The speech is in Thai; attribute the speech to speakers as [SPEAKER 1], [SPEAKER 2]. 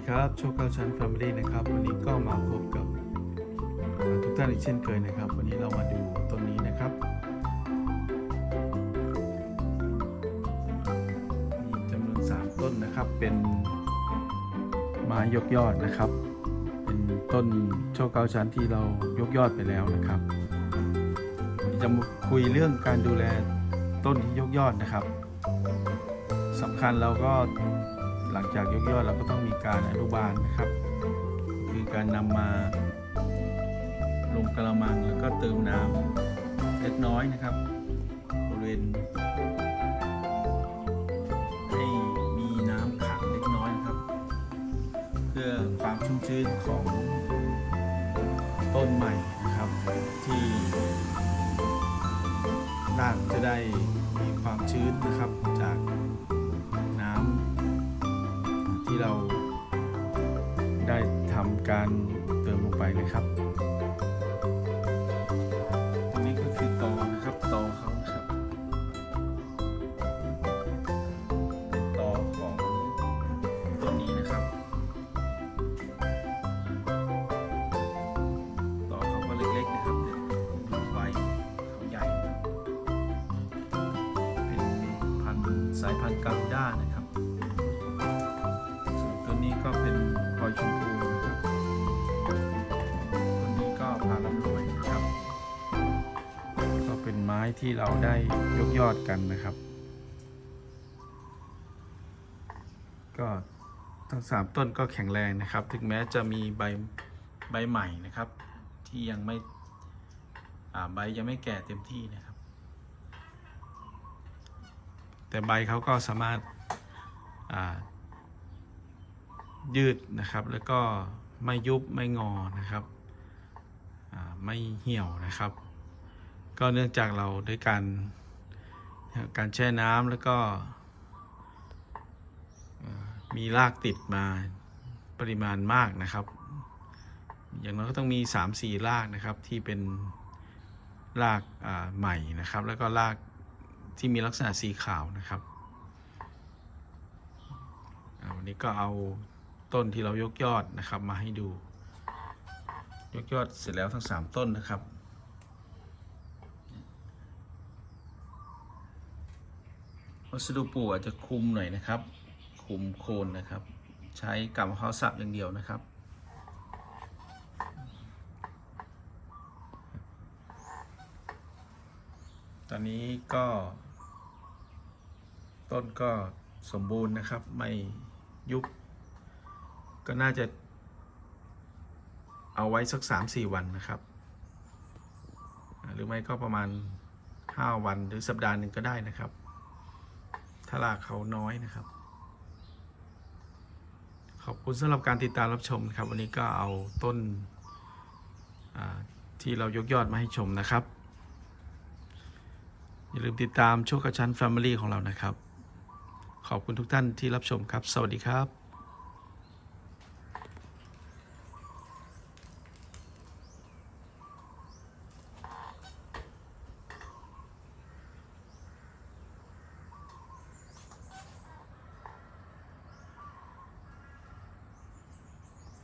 [SPEAKER 1] วัสดีครับโชคเก้าชั้น Family นะครับ วันนี้ก็มาพบกับทุกท่านอีกเช่นเคยนะครับ วันนี้เรามาดูต้นนี้นะครับมีจำนวน 3 ต้นนะครับเป็นไม้ยกยอดนะครับ เป็นต้นโชคเก้าชั้นที่เรายกยอดไปแล้วนะครับวันนี้จะมาคุยเรื่องการดูแลต้นที่ยกยอดนะครับสำคัญเราก็ หลังจากยกยอดเราก็ต้องมีการอนุบาลนะครับ คือการนำมาลงกระมังแล้วก็เติมน้ำเล็กน้อยนะครับบริเวณให้มีน้ำขังเล็กน้อยนะครับ เพื่อความชุ่มชื้นของต้นใหม่นะครับที่รากจะได้มีความชื้นนะครับจาก ที่เราได้ทำการเติมลงไปนะครับ ตรงนี้ก็คือตอนะครับตอเขาครับเป็นตอของต้นนี้นะครับตอเขาก็เล็กๆนะครับดูใบเขาใหญ่ เป็นพันสายพันธุ์กาลูด้านะครับ ที่เราได้ยกยอดกันนะครับ ก็ทั้งสามต้นก็แข็งแรงนะครับ ถึงแม้จะมีใบใบใหม่นะครับ ที่ยังไม่ใบยังไม่แก่เต็มที่นะครับ แต่ใบเขาก็สามารถายืดนะครับ แล้วก็ไม่ยุบไม่งอนะครับไม่เหี่ยวนะครับ ก็เนื่องจากเราด้วยการการแช่น้ำแล้วก็มีรากติดมาปริมาณมากนะครับ อย่างน้อยก็ต้องมี 3-4 รากนะครับที่เป็นรากใหม่นะครับ แล้วก็รากที่มีลักษณะสีขาวนะครับวันนี้ก็เอาต้นที่เรายกยอดนะครับมาให้ดู ยกยอดเสร็จแล้วทั้ง 3 ต้นนะครับ วัสดุปูอาจจะคุมหน่อยนะครับ คุมโคนนะครับ ใช้กับมะพร้าวสับอย่างเดียวนะครับ ตอนนี้ก็ ต้นก็สมบูรณ์นะครับ ไม่ยุบก็น่าจะ เอาไว้สัก 3-4 วันนะครับ หรือไม่ก็ประมาณ 5 วันหรือสัปดาห์หนึ่งก็ได้นะครับ ถ้าราเขาน้อยนะครับ ขอบคุณสำหรับการติดตามรับชมครับ วันนี้ก็เอาต้นที่เรายกยอดมาให้ชมนะครับ อย่าลืมติดตามโชคกระชั้น Family ของเรานะครับ ขอบคุณทุกท่านที่รับชมครับ สวัสดีครับ